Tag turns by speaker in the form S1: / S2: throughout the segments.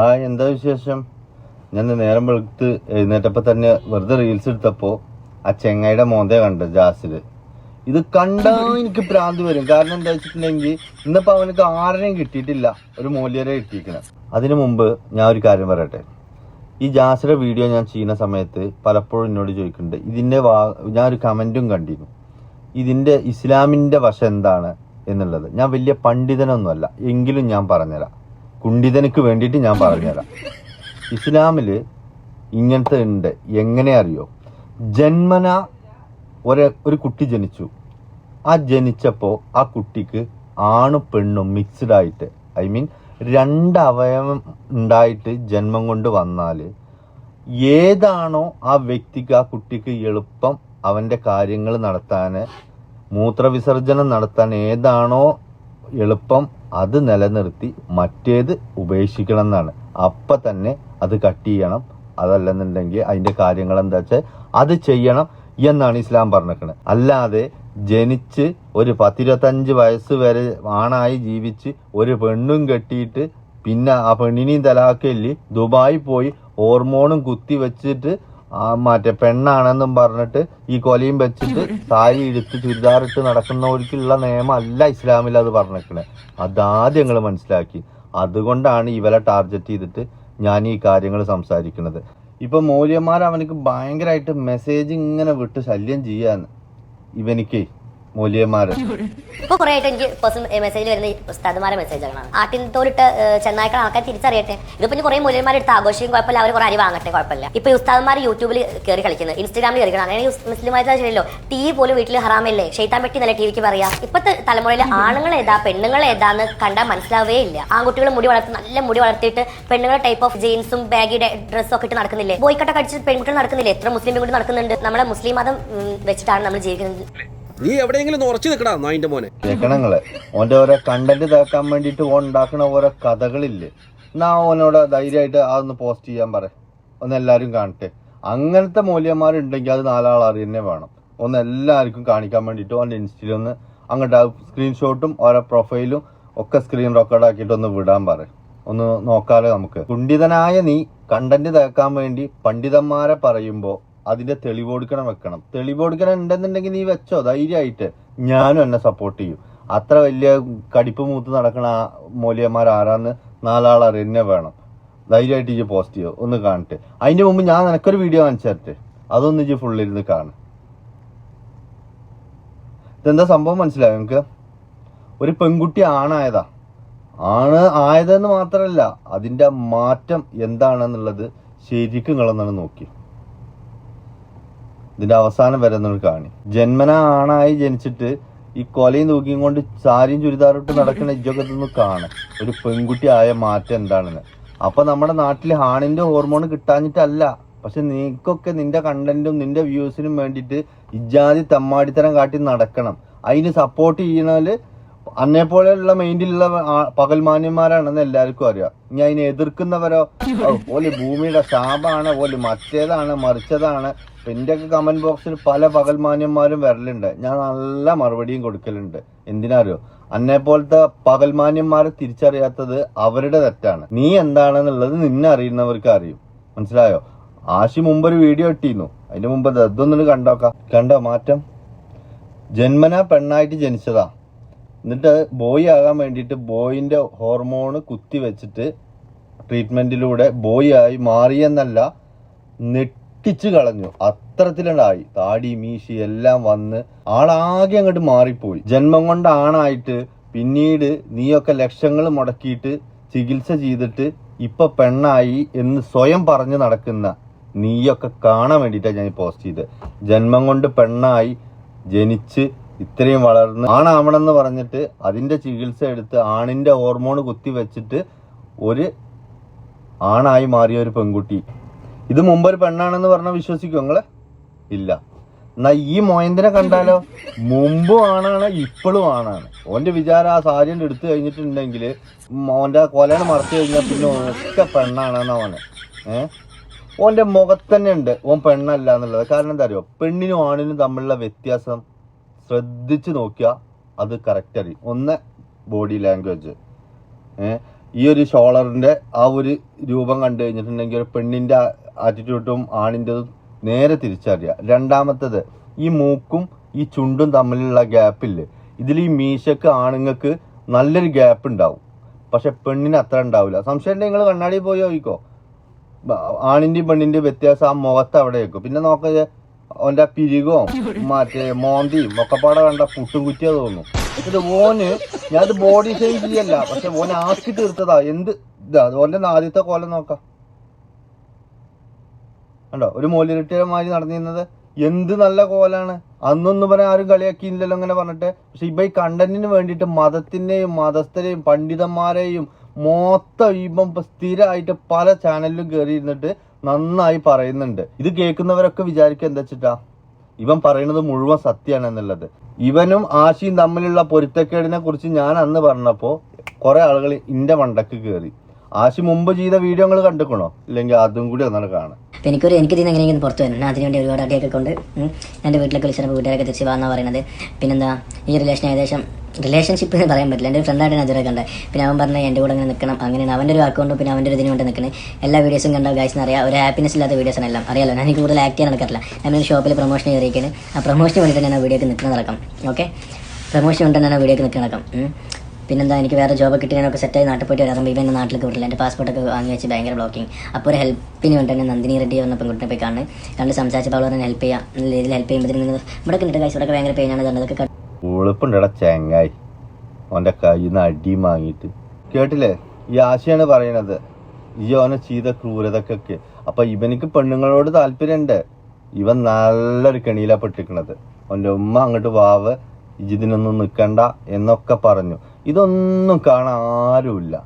S1: ആ എന്താ വിശേഷം? ഞാൻ നേരം വെളുത്ത് എഴുന്നേറ്റപ്പോൾ തന്നെ വെറുതെ റീൽസ് എടുത്തപ്പോൾ ആ ചെങ്ങായിയുടെ മോന്തെ കണ്ടു ജാസിൽ ഇത് കണ്ടാ എനിക്ക് പ്രാന്ത് വരും. കാരണം എന്താ വെച്ചിട്ടുണ്ടെങ്കിൽ ഇന്നിപ്പോ അവനക്ക് ആരെയും കിട്ടിയിട്ടില്ല. ഒരു മൂല്യരെ കിട്ടിയിരിക്കണം. അതിനു മുമ്പ് ഞാൻ ഒരു കാര്യം പറയട്ടെ. ഈ ജാസിയുടെ വീഡിയോ ഞാൻ ചെയ്യുന്ന സമയത്ത് പലപ്പോഴും എന്നോട് ചോദിക്കുന്നുണ്ട് ഇതിന്റെ വാ ഞാൻ ഒരു കമന്റും കണ്ടിരുന്നു. ഇതിന്റെ ഇസ്ലാമിന്റെ വശം എന്താണ്? എന്നുള്ളത്. ഞാൻ വലിയ പണ്ഡിതനൊന്നുമല്ല. എങ്കിലും ഞാൻ പറഞ്ഞുതരാം. കുണ്ഡിതനക്ക് വേണ്ടിയിട്ട് ഞാൻ പറഞ്ഞുതരാം. ഇസ്ലാമിൽ ഇങ്ങനത്തെ ഉണ്ട്. എങ്ങനെ അറിയോ? ജന്മന ഒരു ഒരു കുട്ടി ജനിച്ചു. ആ ജനിച്ചപ്പോൾ ആ കുട്ടിക്ക് ആണും പെണ്ണും മിക്സ്ഡ് ആയിട്ട് ഐ മീൻ രണ്ട് അവയവം ഉണ്ടായിട്ട് ജന്മം കൊണ്ട് വന്നാൽ ഏതാണോ ആ വ്യക്തിക്ക് ആ കുട്ടിക്ക് എളുപ്പം അവന്റെ കാര്യങ്ങൾ നടത്താൻ മൂത്രവിസർജനം നടത്താൻ ഏതാണോ എളുപ്പം അത് നിലനിർത്തി മറ്റേത് ഉപേക്ഷിക്കണം എന്നാണ് അപ്പൊ തന്നെ അത് കട്ട് ചെയ്യണം. അതല്ലെന്നുണ്ടെങ്കിൽ അതിന്റെ കാര്യങ്ങൾ എന്താ വെച്ചാൽ അത് ചെയ്യണം എന്നാണ് ഇസ്ലാം പറഞ്ഞിരിക്കുന്നത് അല്ലാതെ ജനിച്ച് ഒരു പത്തിരുപത്തഞ്ച് വയസ്സ് വരെ ആണായി ജീവിച്ച് ഒരു പെണ്ണും കെട്ടിയിട്ട് പിന്നെ ആ പെണ്ണിനെയും തലാക്കല്ലി ദുബായി പോയി ഹോർമോണും കുത്തി വെച്ചിട്ട് ആ മറ്റേ പെണ്ണാണെന്നും പറഞ്ഞിട്ട് ഈ കൊലയും വെച്ചിട്ട് സാരി എടുത്ത് ചുരിദാറിട്ട് നടക്കുന്നവർക്കുള്ള നിയമം അല്ല ഇസ്ലാമിൽ അത് പറഞ്ഞിരിക്കണേ അതാദ്യം ഞങ്ങൾ മനസ്സിലാക്കി. അതുകൊണ്ടാണ് ഇവരെ ടാർഗറ്റ് ചെയ്തിട്ട് ഞാൻ ഈ കാര്യങ്ങൾ സംസാരിക്കുന്നത് ഇപ്പൊ മൂല്യന്മാർ അവനക്ക് ഭയങ്കരമായിട്ട് മെസ്സേജ് ഇങ്ങനെ വിട്ട് ശല്യം ചെയ്യാന്ന് ഇവനിക്ക് മൂല്യന്മാര്.
S2: ഇപ്പൊ കുറെ ആയിട്ട് എനിക്ക് പേഴ്സണൽ മെസ്സേജിൽ വരുന്ന ഉസ്താദുമാരെ മെസ്സേജുകളാണ് ആട്ടിൻ തോലിട്ട് ചെന്നായ്ക്കൾ ആൾക്കാർ തിരിച്ചറിയട്ടെ. ഇതിപ്പോ ഇനി കുറെ മൂല്യന്മാർ എടുത്ത് ആഘോഷിക്കും കുഴപ്പമില്ല. അവർ കുറെ അരി വാങ്ങട്ടെ കുഴപ്പമില്ല. ഇപ്പൊ ഉസ്താദുമാർ യൂട്യൂബിൽ കയറി കളിക്കുന്നത് ഇൻസ്റ്റാഗ്രാമിൽ കയറി അങ്ങനെ മുസ്ലിമായിട്ട് ശരിയല്ലോ ടി വി വീട്ടിൽ ഹറാമല്ലേ? ഷെയ്ത്താൻ നല്ല ടിവിക്ക് പറയാ? ഇപ്പത്തെ തലമുറയിൽ ആണുങ്ങൾ ഏതാ പെണ്ണുങ്ങൾ ഏതാന്ന് കണ്ടാൽ മനസ്സിലാവേ ഇല്ല. ആൺകുട്ടികൾ മുടി വളർത്തി നല്ല മുടി വളർത്തിയിട്ട് പെണ്ണുങ്ങൾ ടൈപ്പ് ഓഫ് ജീൻസും ബാഗി ഡ്രസ്സും ഒക്കെ ഇട്ട് നടക്കുന്നില്ലേ? ബോയ്ക്കട്ട കടിച്ച് പെൺകുട്ടികൾ നടക്കുന്നില്ലേ? എത്ര മുസ്ലിം പെൺകുട്ടി നടക്കുന്നുണ്ട്? നമ്മുടെ മുസ്ലിം മതം വെച്ചിട്ടാണ് നമ്മൾ ജീവിക്കുന്നത്.
S3: നീ എവിടെയെങ്കിലും ഉറച്ചു നിൽക്കടാ നായിന്റെ മോനെ.
S1: കേൾക്കണങ്ങളെ ഓന്റെ ഓരോ കണ്ടന്റ് തേക്കാൻ വേണ്ടിട്ട് ഓൻ ഉണ്ടാക്കുന്ന ഓരോ കഥകളില്ലേ? എന്നാ ഓനോട് ധൈര്യമായിട്ട് അതൊന്ന് പോസ്റ്റ് ചെയ്യാൻ പറ. ഒന്ന് എല്ലാരും കാണട്ടെ. അങ്ങനത്തെ മൂല്യന്മാരുണ്ടെങ്കിൽ അത് നാലാൾ അറിയുന്നേ വേണം. ഒന്ന് എല്ലാവർക്കും കാണിക്കാൻ വേണ്ടിയിട്ട് ഓന്റെ ഇൻസ്റ്റയിൽ ഒന്ന് അങ്ങോട്ട് സ്ക്രീൻഷോട്ടും ഓരോ പ്രൊഫൈലും ഒക്കെ സ്ക്രീൻ റെക്കോർഡ് ആക്കിയിട്ട് ഒന്ന് വിടാൻ പറ. ഒന്ന് നോക്കാലോ നമുക്ക്. കുണ്ഠിതനായ നീ കണ്ടന്റ് തേക്കാൻ വേണ്ടി പണ്ഡിതന്മാരെ പറയുമ്പോ അതിന്റെ തെളിവോടുക്കണം വെക്കണം. തെളിവോടുക്കണം ഉണ്ടെന്നുണ്ടെങ്കിൽ നീ വെച്ചോ ധൈര്യമായിട്ട്. ഞാനും എന്നെ സപ്പോർട്ട് ചെയ്യും. അത്ര വലിയ കടിപ്പ് മൂത്ത് നടക്കണ മൂല്യന്മാർ ആരാന്ന് നാലാൾ എന്നെ വേണം. ധൈര്യമായിട്ട് ഇജ്ജ് പോസ്റ്റ് ചെയ്യോ ഒന്ന് കാണട്ടെ. അതിന്റെ മുമ്പ് ഞാൻ നിനക്കൊരു വീഡിയോ കാണിച്ചേരട്ടെ അതൊന്നും ഇജ്ജ് ഫുള്ളിരുന്ന് കാണും. ഇതെന്താ സംഭവം മനസ്സിലായോ നിങ്ങക്ക് ഒരു പെൺകുട്ടി ആണായതാ. ആണ് ആയതെന്ന് മാത്രമല്ല അതിന്റെ മാറ്റം എന്താണെന്നുള്ളത് ശരിക്കും നിങ്ങളൊന്നാണ് നോക്കി ഇതിന്റെ അവസാനം വരെ നമ്മൾ കാണി. ജന്മന ആണായി ജനിച്ചിട്ട് ഈ കൊലയും തൂക്കിയും കൊണ്ട് സാരിയും ചുരിദാറിട്ട് നടക്കുന്ന ഇജ്ജൊക്കെ ഒന്ന് കാണാം. ഒരു പെൺകുട്ടി ആയ മാറ്റം എന്താണെന്ന്. അപ്പൊ നമ്മുടെ നാട്ടിൽ ഹാണിന്റെ ഹോർമോൺ കിട്ടാഞ്ഞിട്ടല്ല. പക്ഷെ നിനക്കൊക്കെ നിന്റെ കണ്ടന്റും നിന്റെ വ്യൂസിനും വേണ്ടിയിട്ട് ഇജ്ജാതി തമ്മാടിത്തരം കാട്ടി നടക്കണം. അതിന് സപ്പോർട്ട് ചെയ്യണൽ അന്നെ പോലെയുള്ള മൈൻഡിലുള്ള പകൽമാന്യന്മാരാണെന്ന് എല്ലാവർക്കും അറിയാം. ഇനി അതിനെ എതിർക്കുന്നവരോ? "ഓ, ഓൽ ഭൂമിയുടെ ശാപാണ് ഓൽ മറ്റേതാണ് മറിച്ചതാണ്. എന്റെ ഒക്കെ കമന്റ് ബോക്സിൽ പല പകൽമാന്യന്മാരും വരലുണ്ട്. ഞാൻ നല്ല മറുപടിയും കൊടുക്കലുണ്ട്. എന്തിനാരോ അന്നെ പോലത്തെ പകൽമാന്യന്മാരെ തിരിച്ചറിയാത്തത് അവരുടെ തെറ്റാണ്. നീ എന്താണെന്നുള്ളത് നിന്നെ അറിയുന്നവർക്ക് അറിയും. മനസ്സിലായോ? ആശി മുമ്പ് ഒരു വീഡിയോ ഇട്ടിരുന്നു. അതിന്റെ മുമ്പ് ഇതൊന്നും കണ്ടോക്കാം. കണ്ടോ മാറ്റം? ജന്മന പെണ്ണായിട്ട് ജനിച്ചതാ. എന്നിട്ട് ബോയ് ആകാൻ വേണ്ടിയിട്ട് ബോയിന്റെ ഹോർമോണ് കുത്തിവെച്ചിട്ട് ട്രീറ്റ്മെന്റിലൂടെ ബോയ് ആയി മാറിയെന്നല്ല നെട്ടിച്ച് കളഞ്ഞു. അത്തരത്തിലുണ്ടായി താടി മീശി എല്ലാം വന്ന് ആളാകെ അങ്ങോട്ട് മാറിപ്പോയി. ജന്മം കൊണ്ട് ആണായിട്ട് പിന്നീട് നീയൊക്കെ ലക്ഷങ്ങൾ മുടക്കിയിട്ട് ചികിത്സ ചെയ്തിട്ട് ഇപ്പൊ പെണ്ണായി എന്ന് സ്വയം പറഞ്ഞു നടക്കുന്ന നീയൊക്കെ കാണാൻ വേണ്ടിയിട്ടാണ് ഞാൻ പോസ്റ്റ് ചെയ്ത് ജന്മം കൊണ്ട് പെണ്ണായി ജനിച്ച് ഇത്രയും വളർന്ന് ആണാവണമെന്ന് പറഞ്ഞിട്ട് അതിന്റെ ചികിത്സ എടുത്ത് ആണിന്റെ ഹോർമോൺ കുത്തി വെച്ചിട്ട് ഒരു ആണായി മാറിയ ഒരു പെൺകുട്ടി. ഇത് മുമ്പ് ഒരു പെണ്ണാണെന്ന് പറഞ്ഞാൽ വിശ്വസിക്കും നിങ്ങൾ? ഇല്ല. എന്നാ ഈ മോയന്തിനെ കണ്ടാലോ? മുമ്പും ആണാണ് ഇപ്പോഴും ആണാണ്. ഓന്റെ വിചാരം ആ സാരിന്റെ എടുത്തു കഴിഞ്ഞിട്ടുണ്ടെങ്കിൽ ഓന്റെ കൊലയാണ് മറച്ചു കഴിഞ്ഞാൽ പിന്നെ ഒക്കെ പെണ്ണാണെന്ന് അവന് ഏഹ് ഓന്റെ മുഖത്തന്നെ ഉണ്ട്. ഓൻ പെണ്ണല്ല എന്നുള്ളത്. കാരണം എന്താ അറിയോ? പെണ്ണിനും ആണിനും തമ്മിലുള്ള വ്യത്യാസം ശ്രദ്ധിച്ചു നോക്കിയാൽ അത് കറക്റ്റ് അറിയും ഒന്ന് ബോഡി ലാംഗ്വേജ് ഈ ഒരു ഷോളറിന്റെ ആ ഒരു രൂപം കണ്ടു കഴിഞ്ഞിട്ടുണ്ടെങ്കിൽ ഒരു പെണ്ണിന്റെ ആറ്റിറ്റ്യൂഡും ആണിന്റെതും നേരെ തിരിച്ചറിയുക രണ്ടാമത്തത് ഈ മൂക്കും ഈ ചുണ്ടും തമ്മിലുള്ള ഗ്യാപ്പില്ലേ ഇതിൽ ഈ മീശക്ക് ആണുങ്ങൾക്ക് നല്ലൊരു ഗ്യാപ്പ് ഉണ്ടാവും. പക്ഷെ പെണ്ണിന് അത്ര ഉണ്ടാവില്ല. സംശയം നിങ്ങൾ കണ്ണാടി പോയി നോക്കിക്കോ ആണിന്റെയും പെണ്ണിന്റെയും വ്യത്യാസം ആ മുഖത്ത് അവിടെ വെക്കും. പിന്നെ നോക്കുക അവന്റെ പിരികോ മറ്റേ മോന്തിയും ഒക്കെപ്പാടെ കണ്ട പുട്ടും കുറ്റിയാ തോന്നും എന്നിട്ട് ഓന് ഞാനത് ബോഡി ഷെയിം ചെയ്യല്ല. പക്ഷെ ഓനെ ആക്കി തീർത്തതാ. എന്ത്? ഇതാ ഓന്റെ ആദ്യത്തെ കോലം നോക്കാം. കണ്ടോ? ഒരു മൂല്യരിട്ടിയമാരി നടന്നിരുന്നത്. എന്ത് നല്ല കോലാണ്. അന്നൊന്നും പറഞ്ഞ ആരും കളിയാക്കിയില്ലല്ലോ അങ്ങനെ പറഞ്ഞിട്ട്. പക്ഷെ ഇപ്പൊ ഈ കണ്ടന്റിന് വേണ്ടിയിട്ട് മതത്തിന്റെയും മതസ്ഥരെയും പണ്ഡിതന്മാരെയും മൊത്തം ഇപ്പം സ്ഥിരമായിട്ട് പല ചാനലിലും കയറി ഇരുന്നിട്ട് നന്നായി പറയുന്നുണ്ട്. ഇത് കേൾക്കുന്നവരൊക്കെ വിചാരിക്കുക എന്താ വെച്ചിട്ടാ ഇവൻ പറയുന്നത് മുഴുവൻ സത്യമാണ് എന്നുള്ളത്. ഇവനും ആശയും തമ്മിലുള്ള പൊരുത്തക്കേടിനെ കുറിച്ച് ഞാൻ അന്ന് പറഞ്ഞപ്പോൾ കുറെ ആളുകൾ ഇന്റെ മണ്ടക്ക് കയറി ആശി മുമ്പ് ചെയ്ത വീഡിയോ നിങ്ങൾ കണ്ടിക്കണോ? ഇല്ലെങ്കിൽ അതും കൂടി ഒന്നാണ് കാണാം
S4: എനിക്കൊരു എനിക്ക് ഇതിന് എങ്ങനെയെങ്കിലും പുറത്ത് വരണം. അതിനുവേണ്ടി ഒരുപാട് അടിയൊക്കെ കൊണ്ട് എന്റെ വീട്ടിലേക്ക് വിളിച്ചപ്പോൾ വീട്ടുകാരൊക്കെ തിരിച്ച് വന്നാ പറയുന്നത് പിന്നെന്താ ഈ റിലേഷൻ ഏകദേശം റിലേഷൻഷിപ്പ് എന്ന് പറയാൻ പറ്റില്ല. എന്റെ ഫ്രണ്ടായിട്ട് ഞാൻ ഇതുവരെ കണ്ടത്. പിന്നെ അവൻ പറഞ്ഞ എന്റെ കൂടെ അങ്ങനെ നിൽക്കണം. അങ്ങനെയാണ്. അവന്റെ ഒരു അക്കൗണ്ടും പിന്നെ അവന്റെ ഒരു ഇതിന് വേണ്ടി നിൽക്കുന്നത് എല്ലാ വീഡിയോസും കണ്ട ഗൈസിന് അറിയാം ഒരു ഹാപ്പിനെസ് ഇല്ലാത്ത വീഡിയോസ് എല്ലാം. അറിയാലോ? ഞാൻ എനിക്ക് കൂടുതൽ ആക്ട് ചെയ്യാൻ നടക്കാറില്ല. ഞാനൊരു ഷോപ്പിൽ പ്രൊമോഷൻ ചെയ്തിരിക്കുന്നത് ആ പ്രൊമോഷന് വേണ്ടിയിട്ട് ഞാൻ ആ വീഡിയോക്ക് നിൽക്കുന്ന നടക്കാം. ഓക്കെ പ്രൊമോഷൻ കൊണ്ട് തന്നെ വീഡിയോക്ക് നിൽക്കുന്ന നടക്കാം. പിന്നെന്താ എനിക്ക് വേറെ ജോബ് കിട്ടിയാലൊക്കെ സെറ്റായി നാട്ടിൽ പോയിട്ട് വരാം. ഇപ്പം നാട്ടിലേക്ക് വിടില്ല എന്റെ പാസ്പോർട്ടൊക്കെ വാങ്ങി വെച്ച് ഭയങ്കര ബ്ലോക്കിങ് അപ്പോൾ ഒരു ഹെൽപ്പിന് വേണ്ടി തന്നെ നന്ദിനി റെഡ്ഡി വന്ന പെൺകുട്ടിനെ പോയി കാണുന്നത്. കണ്ട് സംസാരിച്ചപ്പോൾ തന്നെ ഹെൽപ്പ് ചെയ്യാം. നല്ല രീതിയിൽ ഹെൽപ്പ് ചെയ്യുമ്പോഴത്തേക്കും നിങ്ങൾ ഇവിടെ കിട്ടുന്ന കൈസ് ഇവിടെ ഭയങ്കര പെയിനാണ് ആണ് തന്നെ
S1: ഉളുപ്പുണ്ടടാ ചെങ്ങായി. ഓന്റെ കയ്യിൽ നിന്ന് അടി വാങ്ങിയിട്ട് കേട്ടില്ലേ? ഈ ആശയാണ് പറയണത്. ഈ ഓനെ ചെയ്ത ക്രൂരതക്കൊക്കെ. അപ്പം ഇവനിക്ക് പെണ്ണുങ്ങളോട് താല്പര്യമുണ്ട് ഇവൻ നല്ലൊരു കെണിയിലാ പെട്ടിക്കണത് ഓന്റെ ഉമ്മ അങ്ങോട്ട് വാവ് ഇതിനൊന്നും നിൽക്കണ്ട എന്നൊക്കെ പറഞ്ഞു. ഇതൊന്നും കാണാൻ ആരുമില്ല.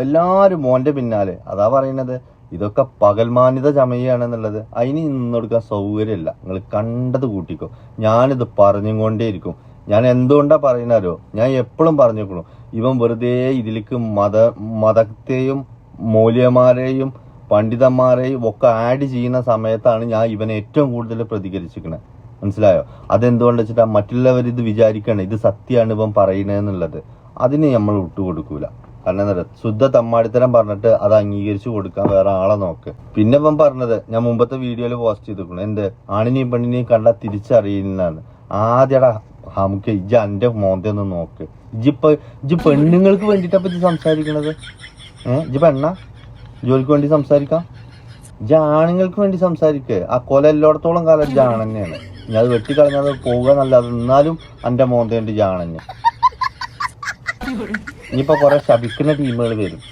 S1: എല്ലാവരും മോന്റെ പിന്നാലെ. അതാ പറയുന്നത്. ഇതൊക്കെ പകൽമാന്യത ചമയാണെന്നുള്ളത് അതിന് നിന്നൊടുക്കാൻ സൗകര്യമില്ല. നിങ്ങൾ കണ്ടത് കൂട്ടിക്കോ. ഞാനിത് പറഞ്ഞും കൊണ്ടേയിരിക്കും ഞാൻ എന്തുകൊണ്ടാണ് പറയുന്നല്ലോ ഞാൻ എപ്പോഴും പറഞ്ഞേക്കണു. ഇവൻ വെറുതെ ഇതിലേക്ക് മത മതത്തെയും മൂല്യമാരെയും പണ്ഡിതന്മാരെയും ഒക്കെ ആഡ് ചെയ്യുന്ന സമയത്താണ് ഞാൻ ഇവനെ ഏറ്റവും കൂടുതൽ പ്രതികരിച്ചിരിക്കുന്നത് മനസ്സിലായോ? അതെന്തുകൊണ്ട് വെച്ചിട്ടാ മറ്റുള്ളവർ ഇത് വിചാരിക്കണം. ഇത് സത്യമാണ് ഇവൻ പറയണെന്നുള്ളത് അതിന് നമ്മൾ വിട്ടുകൊടുക്കൂല. കാരണം എന്താ ശുദ്ധ തമ്മാടിത്തരം പറഞ്ഞിട്ട് അത് അംഗീകരിച്ചു കൊടുക്കാൻ വേറെ ആളെ നോക്ക്. പിന്നെ ഇപ്പം പറഞ്ഞത് ഞാൻ മുമ്പത്തെ വീഡിയോയിൽ പോസ്റ്റ് ചെയ്തിരിക്കണം എന്ത്? ആണിനെയും പെണ്ണിനെയും കണ്ടാൽ തിരിച്ചറിയുന്നതാണ്. ആദ്യട നമുക്ക് ഇജ്ജ് എന്റെ മോന്തെ ഒന്ന് നോക്ക്. ഇജ്ജിപ്പ ഇജ്ജ് പെണ്ണുങ്ങൾക്ക് വേണ്ടിയിട്ടപ്പം ഇജ്ജ് സംസാരിക്കണത്? ഏഹ് ഇജ്ജ് പെണ്ണ? ജോലിക്ക് വേണ്ടി സംസാരിക്കാം? ഇജ്ജ് ആണുങ്ങൾക്ക് വേണ്ടി സംസാരിക്കുക ആ കൊല എല്ലായിടത്തോളം കാലം ഇജ്ജ് ആണെന്നെയാണ്. ഞാൻ അത് വെട്ടിക്കളഞ്ഞത് പോവുക എന്നല്ലാതെ എന്നാലും അന്റെ മോന്തേണ്ടി ജാണന്നെ ഇനിയിപ്പോ കുറെ ശപിക്കുന്ന ടീമുകൾ വരും.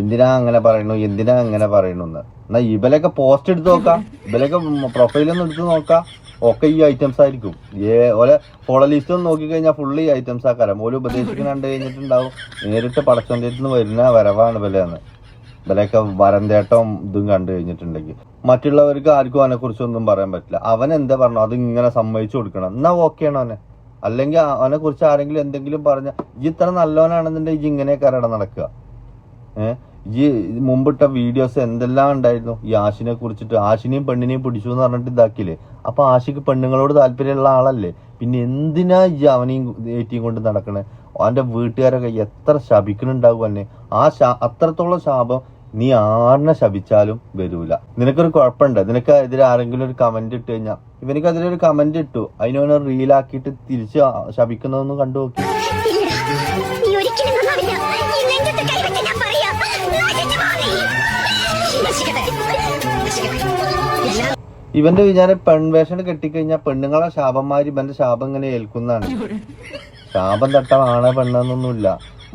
S1: എന്തിനാ അങ്ങനെ പറയണു? എന്തിനാ അങ്ങനെ പറയണു എന്ന്. എന്നാ ഇവലൊക്കെ പോസ്റ്റ് എടുത്ത് നോക്കാം. ഇവലൊക്കെ പ്രൊഫൈലൊന്നും എടുത്ത് നോക്കാം. ഒക്കെ ഈ ഐറ്റംസ് ആയിരിക്കും. ഏ ഓലെ ഫോളോ ലിസ്റ്റ് ഒന്ന് നോക്കിക്കഴിഞ്ഞാൽ ഫുള്ള് ഈ ഐറ്റംസ് ആക്കാരം ഓരോ ഉപദേശിക്കുന്ന കണ്ടു കഴിഞ്ഞിട്ടുണ്ടാവും. നേരിട്ട് പടച്ചോന്റെ നിന്ന് വരുന്ന വരവാണ് ഇവലെന്ന് ഇവലൊക്കെ വരന്തേട്ടം ഇതും കണ്ടു കഴിഞ്ഞിട്ടുണ്ടെങ്കിൽ. മറ്റുള്ളവർക്ക് ആർക്കും അതിനെക്കുറിച്ചൊന്നും കുറിച്ചൊന്നും പറയാൻ പറ്റില്ല. അവൻ എന്താ പറഞ്ഞു? അത് ഇങ്ങനെ സമ്മതിച്ചു കൊടുക്കണം. എന്നാ ഓക്കെയാണ് അവനെ. അല്ലെങ്കിൽ അവനെ കുറിച്ച് ആരെങ്കിലും എന്തെങ്കിലും പറഞ്ഞ ഈ ഇത്ര നല്ലവനാണെന്നുണ്ടെങ്കിൽ ഇജ്ജ് ഇങ്ങനെ കരട നടക്കുക? ഏഹ് ഈ മുമ്പിട്ട വീഡിയോസ് എന്തെല്ലാം ഉണ്ടായിരുന്നു? ഈ ആശിനെ കുറിച്ചിട്ട് ആശിനെയും പെണ്ണിനെയും പിടിച്ചു എന്ന് പറഞ്ഞിട്ട് ഇതാക്കിയില്ലേ? അപ്പൊ ആശിക്ക് പെണ്ണുങ്ങളോട് താല്പര്യമുള്ള ആളല്ലേ? പിന്നെ എന്തിനാ ഈ അവനെയും ഏറ്റിയും കൊണ്ട് നടക്കണേ? അവന്റെ വീട്ടുകാരൊക്കെ എത്ര ശപിക്കണുണ്ടാവും എന്നെ ആ ശാ അത്രത്തോളം ശാപം നീ ആറിനെ ശപിച്ചാലും വരൂല. നിനക്കൊരു കുഴപ്പമുണ്ട്. നിനക്ക് എതിരെ ആരെങ്കിലും ഒരു കമന്റ് ഇട്ട് കഴിഞ്ഞാൽ ഇവനിക്ക് ഒരു കമന്റ് ഇട്ടു. അതിനവനെ റീലാക്കിയിട്ട് തിരിച്ച് ശപിക്കുന്നതൊന്നും കണ്ടു നോക്കി. ഇവന്റെ വിചാരം പെൺവേഷം കെട്ടിക്കഴിഞ്ഞാൽ പെണ്ണുങ്ങളെ ശാപന്മാര് ഇവന്റെ ശാപം ഇങ്ങനെ ഏൽക്കുന്നതാണ്. ശാപം തട്ടാൻ ആണെ പെണ്ണെന്നൊന്നുമില്ല.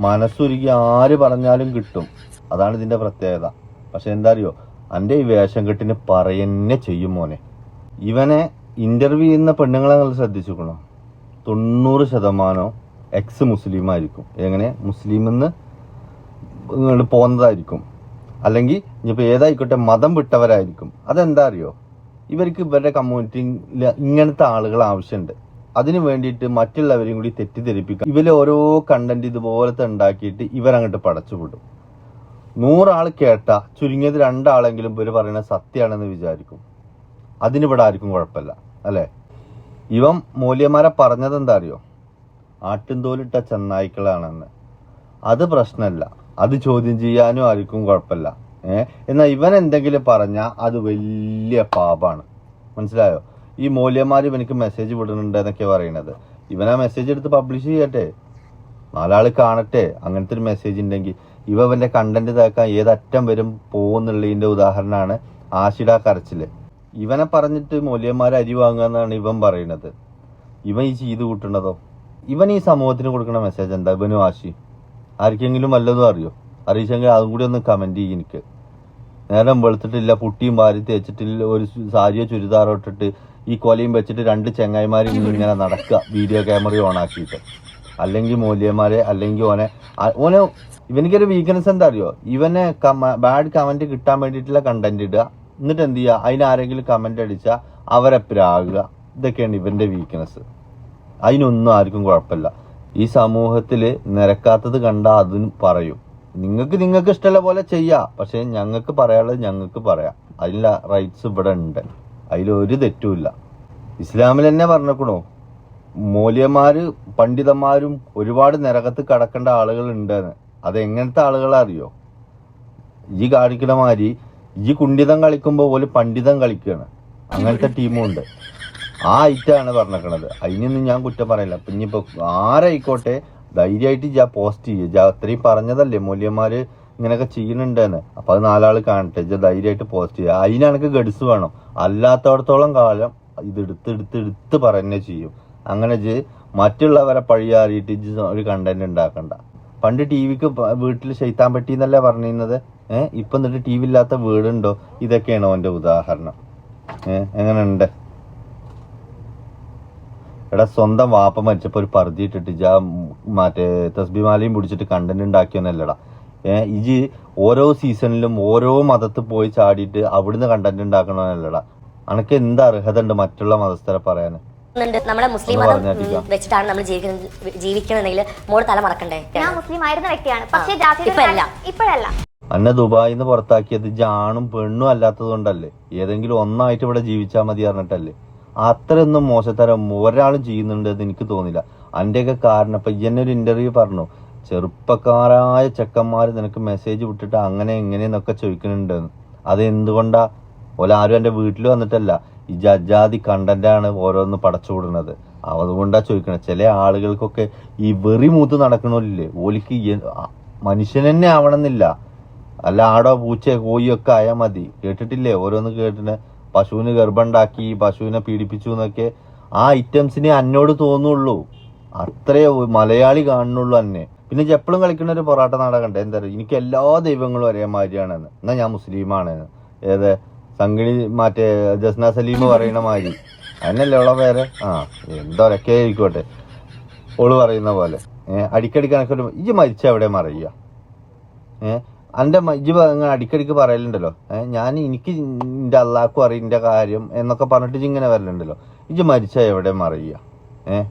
S1: മനസ്സുരുക്കി ആര് പറഞ്ഞാലും കിട്ടും. അതാണ് ഇതിന്റെ പ്രത്യേകത. പക്ഷെ എന്താ അറിയോ എന്റെ ഈ വേഷം കെട്ടിന് പറയന്നെ ചെയ്യും മോനെ. ഇവനെ ഇന്റർവ്യൂ ചെയ്യുന്ന പെണ്ണുങ്ങളെ നിങ്ങൾ ശ്രദ്ധിച്ചുക്കണോ തൊണ്ണൂറ് ശതമാനം എക്സ് മുസ്ലിം ആയിരിക്കും എങ്ങനെ? മുസ്ലിമെന്ന് നിങ്ങൾ പോകുന്നതായിരിക്കും അല്ലെങ്കിൽ ഇനിയിപ്പോൾ ഏതായിക്കോട്ടെ മതം വിട്ടവരായിരിക്കും. അതെന്താ അറിയോ ഇവർക്ക് ഇവരുടെ കമ്മ്യൂണിറ്റിയിൽ ഇങ്ങനത്തെ ആളുകൾ ആവശ്യമുണ്ട് അതിന് വേണ്ടിയിട്ട് മറ്റുള്ളവരെയും കൂടി തെറ്റിദ്ധരിപ്പിക്കുക ഇവരെ ഓരോ കണ്ടന്റ് ഇതുപോലത്തെ ഉണ്ടാക്കിയിട്ട് ഇവരങ്ങോട്ട് പടച്ചുവിടും. നൂറാൾ കേട്ട ചുരുങ്ങിയത് രണ്ടാളെങ്കിലും ഇവർ പറയുന്നത് സത്യമാണെന്ന് വിചാരിക്കും. അതിനിവിടെ ആർക്കും കുഴപ്പമില്ല അല്ലേ? ഇവൻ മൂല്യമാരെ പറഞ്ഞത് എന്താ അറിയോ? ആട്ടിൻതോലിട്ട ചെന്നായ്ക്കളാണെന്ന്. അത് പ്രശ്നമല്ല അത് ചോദ്യം ചെയ്യാനും ആർക്കും കുഴപ്പമില്ല ഏഹ് എന്നാൽ ഇവൻ എന്തെങ്കിലും പറഞ്ഞാൽ അത് വലിയ പാപാണ്. മനസ്സിലായോ? ഈ മൂല്യന്മാർ ഇവനക്ക് മെസ്സേജ് വിടുന്നുണ്ട് എന്നൊക്കെ പറയണത് ഇവൻ ആ മെസ്സേജ് എടുത്ത് പബ്ലിഷ് ചെയ്യട്ടെ? നാലാൾ കാണട്ടെ? അങ്ങനത്തെ ഒരു മെസ്സേജ് ഉണ്ടെങ്കിൽ. ഇവ അവന്റെ കണ്ടന്റ് തേക്കാൻ ഏതറ്റം വരും പോകുന്നുള്ളതിന്റെ ഉദാഹരണമാണ് ആശിഡ കരച്ചിൽ ഇവനെ പറഞ്ഞിട്ട് മൂല്യന്മാർ അരി വാങ്ങുക എന്നാണ് ഇവൻ പറയുന്നത്. ഇവൻ ഈ ചെയ്ത് കൂട്ടുന്നതോ? ഇവൻ ഈ സമൂഹത്തിന് കൊടുക്കുന്ന മെസ്സേജ് എന്താ? ഇവനും ആശി ആർക്കെങ്കിലും വല്ലതും അറിയോ? അറിയിച്ചെങ്കിൽ അതും കൂടി ഒന്ന് കമന്റ് ചെയ്യും എനിക്ക്. നേരം വെളുത്തിട്ടില്ല പുട്ടിയും വാരി തേച്ചിട്ടില്ല ഒരു സാരിയോ ചുരിദാറോ ഇട്ടിട്ട് ഈ കൊലയും വെച്ചിട്ട് രണ്ട് ചെങ്ങായിമാരും ഇങ്ങനെ നടക്കുക വീഡിയോ ക്യാമറ ഓൺ ആക്കിയിട്ട്. അല്ലെങ്കിൽ മൂല്യന്മാരെ അല്ലെങ്കിൽ ഓനെ. ഓനെ ഇവനിക്കൊരു വീക്ക്നെസ് എന്താ അറിയോ ഇവനെ ബാഡ് കമന്റ് കിട്ടാൻ വേണ്ടിയിട്ടുള്ള കണ്ടന്റ് ഇടുക. എന്നിട്ട് എന്ത് ചെയ്യുക? അതിനാരെങ്കിലും കമന്റ് അടിച്ചാൽ അവരെ പ്രാകുക ഇതൊക്കെയാണ് ഇവന്റെ വീക്ക്നെസ് അതിനൊന്നും ആർക്കും കുഴപ്പമില്ല. ഈ സമൂഹത്തിൽ നിരക്കാത്തത് കണ്ട അതിന് പറയും. നിങ്ങൾക്ക് നിങ്ങൾക്ക് ഇഷ്ടമുള്ള പോലെ ചെയ്യാം. പക്ഷേ ഞങ്ങൾക്ക് പറയാനുള്ളത് ഞങ്ങൾക്ക് പറയാം. അതിനുള്ള റൈറ്റ്സ് ഇവിടെ ഉണ്ട്. അതിലൊരു തെറ്റുമില്ല ഇസ്ലാമിൽ തന്നെ പറഞ്ഞേക്കണോ? മൂല്യന്മാര് പണ്ഡിതന്മാരും ഒരുപാട് നരകത്ത് കടക്കേണ്ട ആളുകൾ ഉണ്ടെന്ന്. അത് എങ്ങനത്തെ ആളുകളറിയോ ഈ കാണിക്കണ മാതിരി ഈ കുണ്ഠിതം കളിക്കുമ്പോൾ പോലെ പണ്ഡിതം കളിക്കുകയാണ് അങ്ങനത്തെ ടീമും ഉണ്ട്. ആ ഐറ്റാണ് പറഞ്ഞേക്കണത്. അതിനൊന്നും ഞാൻ കുറ്റം പറയില്ല. പിന്നെ ഇനിയിപ്പോ ആരായിക്കോട്ടെ? ധൈര്യമായിട്ട് ജാ പോസ്റ്റ് ചെയ്യുക ജാ അത്രയും പറഞ്ഞതല്ലേ മൂല്യന്മാര് ഇങ്ങനെയൊക്കെ ചെയ്യുന്നുണ്ടെന്ന്. അപ്പൊ അത് നാലാൾ കാണട്ടെ. ജാ ധൈര്യമായിട്ട് പോസ്റ്റ് ചെയ്യുക അതിനെനിക്ക് ഗഡ്സ് വേണം. അല്ലാത്തടത്തോളം കാലം ഇത് എടുത്ത് എടുത്ത് പറയുന്നേ ചെയ്യും. അങ്ങനെ മറ്റുള്ളവരെ പഴിയാറിയിട്ട് ഒരു കണ്ടന്റ് ഉണ്ടാക്കണ്ട. പണ്ട് ടി വിക്ക് വീട്ടിൽ ചെയ്ത്താൻ പറ്റിയെന്നല്ലേ പറഞ്ഞിരുന്നത്? ഏഹ് ഇപ്പൊ എന്നിട്ട് ടി വി ഇല്ലാത്ത വീടുണ്ടോ? ഇതൊക്കെയാണ് അവന്റെ ഉദാഹരണം. ഏഹ് എങ്ങനെയുണ്ട്? എടാ സ്വന്തം വാപ്പ മരിച്ചപ്പോ ഒരു പറുതി ഇട്ടിട്ട് ജാ മറ്റേ തസ്ബിമാലയും പിടിച്ചിട്ട് കണ്ടന്റ് ഉണ്ടാക്കിയോന്നല്ലടാ ഏഹ് ഇജ് ഓരോ സീസണിലും ഓരോ മതത്തിൽ പോയി ചാടിയിട്ട് അവിടുന്ന് കണ്ടന്റ് ഉണ്ടാക്കണമെന്നല്ലടാ അനക്ക് എന്ത് അർഹത ഉണ്ട് മറ്റുള്ള മതസ്ഥരെ പറയാന്?
S2: ഉണ്ട്. നമ്മുടെ മുസ്ലിം മതം വെച്ചിട്ടാണ് നമ്മൾ ജീവിക്കുന്നത് ജീവിക്കണമെന്നെങ്കിൽ മോൾ തല മറക്കണ്ടേ?
S5: ഞാൻ മുസ്ലിം ആയിരുന്ന വ്യക്തിയാണ്. പക്ഷേ
S2: ഇപ്പഴല്ല.
S5: ഇപ്പഴല്ല.
S1: അന്നെ ദുബായിൽ നിന്ന് പുറത്താക്കിയത് ജാണും പെണ്ണും അല്ലാത്തത് കൊണ്ടല്ലേ? ഏതെങ്കിലും ഒന്നായിട്ട് ഇവിടെ ജീവിച്ചാൽ മതി പറഞ്ഞിട്ടല്ലേ? അത്രയൊന്നും മോശത്തരം ഒരാളും ചെയ്യുന്നുണ്ട് എന്ന് എനിക്ക് തോന്നില്ല. അന്റെയൊക്കെ കാരണം ഇപ്പൊ ഇന്നെ ഒരു ഇന്റർവ്യൂ പറഞ്ഞു. ചെറുപ്പക്കാരായ ചെക്കന്മാർ നിനക്ക് മെസ്സേജ് വിട്ടിട്ട് അങ്ങനെ എങ്ങനെയെന്നൊക്കെ ചോദിക്കുന്നുണ്ട്. അത് എന്തുകൊണ്ടാ ഓല ആരും എന്റെ വീട്ടിൽ വന്നിട്ടല്ല. ഈ ജാതി കണ്ടന്റാണ് ഓരോന്ന് പടച്ചു വിടുന്നത് അതുകൊണ്ടാ ചോദിക്കണത് ചില ആളുകൾക്കൊക്കെ ഈ വെറി മൂത്ത് നടക്കണില്ലേ ഓലിക്ക് മനുഷ്യൻ തന്നെ ആവണമെന്നില്ല. അല്ല ആടോ പൂച്ച കോഴിയൊക്കെ ആയാൽ മതി. കേട്ടിട്ടില്ലേ? ഓരോന്ന് കേട്ടിട്ട് പശുവിന് ഗർഭമുണ്ടാക്കി പശുവിനെ പീഡിപ്പിച്ചു എന്നൊക്കെ. ആ ഐറ്റംസിനെ എന്നോട് തോന്നുള്ളൂ. അത്രേ മലയാളി കാണുന്നുള്ളൂ അന്നെ. പിന്നെ എപ്പോഴും കളിക്കുന്ന ഒരു പൊറാട്ട നാടകം ഉണ്ട് എന്താ പറയുക എനിക്ക് എല്ലാ ദൈവങ്ങളും ഒരേ മാതിരിയാണെന്ന് എന്നാൽ ഞാൻ മുസ്ലിമാണെന്ന്. ഏത്? സംഗണി മറ്റേ ജസ്ന സലീം പറയുന്ന മാതിരി. അതിനല്ലേ ഉള്ള പേര്? ആ എന്തോരൊക്കെ ആയിക്കോട്ടെ ഓൾ പറയുന്ന പോലെ. അടിക്കടി കണക്കൊരു ഇജ്ജ് മരിച്ച എവിടെ മറിയ ഏഹ് എന്റെ ഇജ്ജ് ഇങ്ങനെ അടിക്കടിക്ക് പറയലുണ്ടല്ലോ. ഞാൻ എനിക്ക് എന്റെ അള്ളാക്കും അറിയും എന്റെ കാര്യം എന്നൊക്കെ പറഞ്ഞിട്ട് ഇങ്ങനെ വരലുണ്ടല്ലോ. ഇജ്ജ് മരിച്ച എവിടെ മറിയ ഏഹ്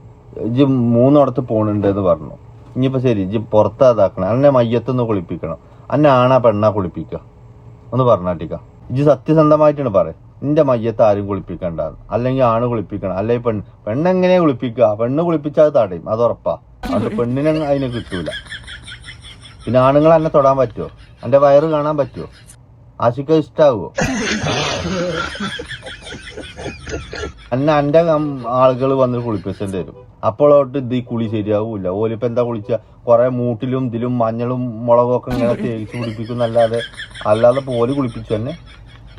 S1: ഇജ്ജ് മൂന്നിടത്ത് പോണുണ്ട് എന്ന് പറഞ്ഞു. ഇനിയിപ്പോൾ ശരി ഇജ്ജ് പുറത്താതാക്കണം അന്നെ മയ്യത്തൊന്ന് കുളിപ്പിക്കണം. അന്നെ ആണാ പെണ്ണാ കുളിപ്പിക്കുക. ഒന്ന് പറഞ്ഞാട്ടിക്ക. ഇജ്ജ് സത്യസന്ധമായിട്ടാണ് പറയുന്നത് നിന്റെ മയ്യത്ത് ആരും കുളിപ്പിക്കണ്ട. അല്ലെങ്കിൽ ആണ് കുളിപ്പിക്കണം. അല്ലെങ്കിൽ പെണ്ണ് പെണ്ണെങ്ങനെ കുളിപ്പിക്കുക. പെണ്ണ് കുളിപ്പിച്ചാൽ തടയും. അത് ഉറപ്പാ. അതുകൊണ്ട് പെണ്ണിനെ അതിനെ കിട്ടൂല. പിന്നെ ആണുങ്ങൾ എന്നെ തൊടാൻ പറ്റുമോ എന്റെ വയറ് കാണാൻ പറ്റുമോ ആശിക്ക ഇഷ്ടാവോ? എന്നെ എന്റെ ആളുകൾ വന്ന് കുളിപ്പിച്ചേണ്ടി വരും. അപ്പോഴോട്ട് ഇത് ഈ കുളി ശരിയാവൂല ഓലിപ്പോ എന്താ കുളിച്ച? കുറെ മൂട്ടിലും ഇതിലും മഞ്ഞളും മുളകും ഒക്കെ ഇങ്ങനെ തേച്ച് കുളിപ്പിക്കുന്നല്ലാതെ അല്ലാതെ പോൽ കുളിപ്പിച്ചു തന്നെ.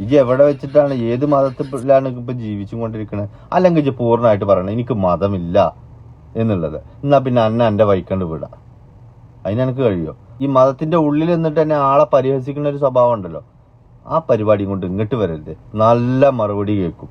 S1: ഇജ് എവിടെ വെച്ചിട്ടാണ്? ഏത് മതത്തിലാണ് ഇപ്പൊ ജീവിച്ചും കൊണ്ടിരിക്കണത് അല്ലെങ്കിൽ ഇജ് പൂർണമായിട്ട് പറയണേ എനിക്ക് മതമില്ല എന്നുള്ളത്. എന്നാ പിന്നെ അന്ന എന്റെ വൈക്കണ്ട് വിടാം. അതിനെനിക്ക് കഴിയോ? ഈ മതത്തിന്റെ ഉള്ളിൽ നിന്നിട്ട് തന്നെ ആളെ പരിഹസിക്കുന്ന ഒരു സ്വഭാവം ഉണ്ടല്ലോ. ആ പരിപാടിയും കൊണ്ട് ഇങ്ങോട്ട് വരരുത്. നല്ല മറുപടി കേൾക്കും.